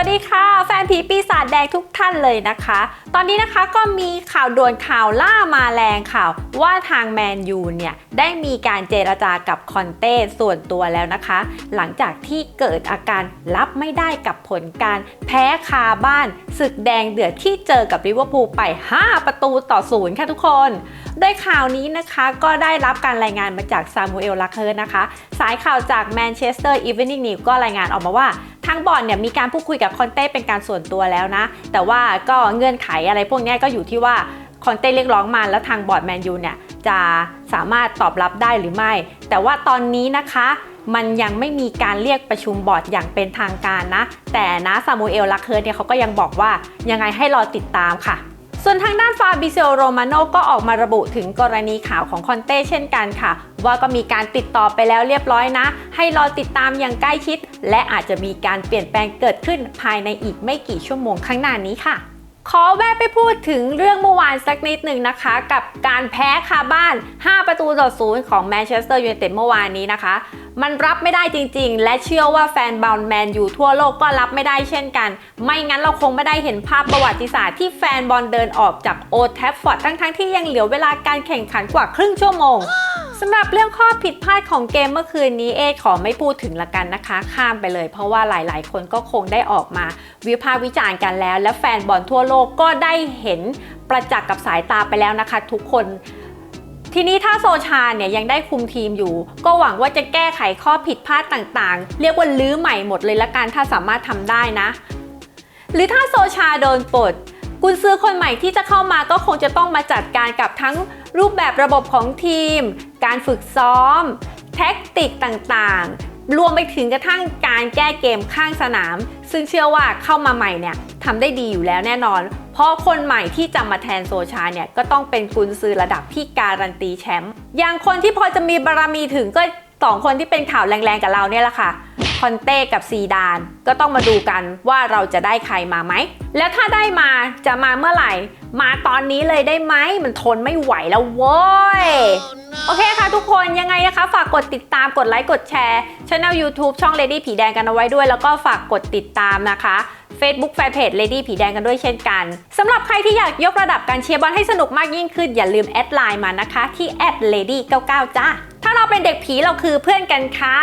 วัสดีค่ะ แฟนผีปีศาจแดงทุกท่านเลยนะคะ ตอนนี้นะคะก็มีข่าวด่วนข่าวล่ามาแรงข่าวว่าทางแมนยูเนี่ย ได้มีการเจรจากับคอนเต้ส่วนตัวแล้วนะคะ หลังจากที่เกิดอาการรับไม่ได้กับผลการแพ้คาบ้านศึกแดงเดือดที่เจอกับลิเวอร์พูลไป 5 ประตูต่อศูนย์ค่ะทุกคนโดยข่าวนี้นะคะก็ได้รับการรายงานมาจากซามูเอลลักเคิร์นะคะ สายข่าวจากแมนเชสเตอร์อีเวนิงนิวก็รายงานออกมาว่า ทางบอร์ดเนี่ยมีการพูดคุยกับคอนเต้เป็นการส่วนตัวแล้วนะ แต่ว่าก็เงื่อนไขอะไรพวกนี้ก็อยู่ที่ว่าคอนเต้เรียกร้องมาแล้วทางบอร์ดแมนยูเนี่ยจะสามารถตอบรับได้หรือไม่ แต่ว่าตอนนี้นะคะมันยังไม่มีการเรียกประชุมบอร์ดอย่างเป็นทางการนะ แต่นะซามูเอลลักเคิร์เนี่ยเขาก็ยังบอกว่ายังไงให้รอติดตามค่ะ ส่วนทางด้านฟาบิเซลโรมาโนก็ออกมาระบุถึงกรณีข่าวของคอนเต้เช่นกันค่ะ ว่าก็มีการติดต่อไปแล้วเรียบร้อยนะ ให้รอติดตามอย่างใกล้ชิด และอาจจะมีการเปลี่ยนแปลงเกิดขึ้นภายในอีกไม่กี่ชั่วโมงข้างหน้านี้ค่ะ ขอแวะไปพูดถึงเรื่องเมื่อวานสักนิดหนึ่งนะคะ กับการแพ้คาบ้าน 5 ประตูต่อศูนย์ของแมนเชสเตอร์ยูไนเต็ดเมื่อวานนี้นะคะ มันรับไม่ได้จริงๆ และเชื่อว่าแฟนบอลแมนยูทั่วโลกก็รับไม่ได้เช่นกัน ไม่งั้นเราคงไม่ได้เห็นภาพประวัติศาสตร์ที่แฟนบอลเดินออกจากโอแทฟฟอร์ดทั้งๆที่ยังเหลือเวลาการแข่งขันกว่าครึ่งชั่วโมง สำหรับเรื่องข้อผิดพลาดของเกมเมื่อคืนนี้เอขอไม่พูดถึงละกันนะคะ ข้ามไปเลย เพราะว่าหลายๆ คนก็คงได้ออกมา วิพากษ์วิจารณ์กันแล้ว และแฟนบอลทั่วโลกก็ได้เห็นประจักษ์กับสายตาไปแล้วนะคะ ทุกคนทีนี้ถ้าโซชาเนี่ยยังได้คุมทีมอยู่ ก็หวังว่าจะแก้ไขข้อผิดพลาดต่างๆ เรียกว่าลื้อใหม่หมดเลยละกันถ้าสามารถทำได้นะ หรือถ้าโซชาโดนปลด กุนซือคนใหม่ที่จะเข้ามาก็คงจะต้องมาจัดการกับทั้งรูปแบบระบบของทีม การฝึกซ้อม แท็กติกต่างๆ รวมไปถึงกระทั่งการแก้เกมข้างสนาม ซึ่งเชื่อว่าเข้ามาใหม่เนี่ยทำได้ดีอยู่แล้วแน่นอน เพราะคนใหม่ที่จะมาแทนโซชาเนี่ยก็ต้องเป็นกุนซือระดับที่การันตีแชมป์อย่างคนที่พอจะมีบารมีถึงก็สองคนที่เป็นข่าวแรงๆกับเราเนี่ยแหละค่ะ คอนเต้กับซีดาน ก็ต้องมาดูกันว่าเราจะได้ใครมาไหม แล้วถ้าได้มาจะมาเมื่อไหร่ มาตอนนี้เลยได้ไหม มันทนไม่ไหวแล้วเว้ย โอเคค่ะทุกคนยังไงนะคะ ฝากกดติดตามกดไลค์กดแชร์ช่อง YouTube ช่อง Lady ผีแดงกันเอาไว้ด้วย แล้วก็ฝากกดติดตามนะคะ Facebook Fanpage Lady ผีแดงกันด้วยเช่นกันสำหรับใครที่อยากยกระดับการเชียร์บอลให้สนุกมากยิ่งขึ้นอย่าลืมแอดไลน์มานะคะ ที่ @lady99 จ้าถ้าเราเป็นเด็กผีเราคือเพื่อนกันค่ะ